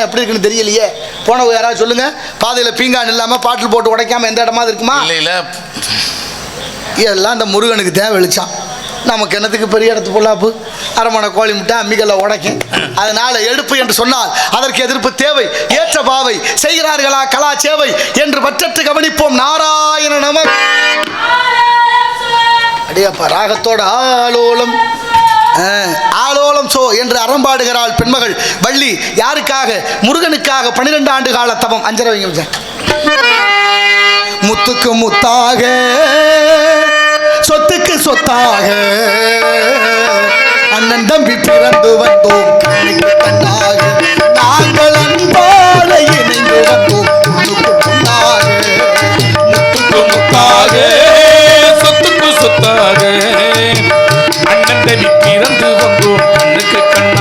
எப்படி இருக்குன்னு தெரியலையே. போனவங்க யாராவது சொல்லுங்க. பாதையில் பீங்கான் இல்லாமல் பாட்டில் போட்டு உடைக்காம எந்த இடமாவது இருக்குமா? இல்ல எல்லாம் இந்த முருகனுக்கு தேவை வெளிச்சான் நமக்கு என்னத்துக்கு பெரிய இடத்து பொல்லாப்பு? அரமனை கோழி முட்டை அம்மிக்கல்ல உடைக்கும். அதனால எடுப்பு என்று சொன்னால் அதற்கு எதிர்ப்பு தேவை ஏற்ற பாவை செய்கிறார்களா கலா சேவை என்று பற்றற்று கவனிப்போம். நாராயண நம. அடியப்பா ராகத்தோட ஆலோலம். ஆ, என்று அறம்பாடுகிறாள் பெண்மகள். வள்ளி யாருக்காக? முருகனுக்காக பன்னிரெண்டு ஆண்டு கால தவம். அஞ்சரை வைங்க முத்துக்கு முத்தாக சொத்துக்கு சொத்தாக. அண்ணன் தம்பி பிறந்து வந்தோம் நாங்கள் அன்போல இணைந்து வந்தோம் முத்துக்கு முத்தாக சொத்துக்கு சொத்தாக. கண்ணில் இறந்து வந்தோம் கண்ணுக்கு கண்ண.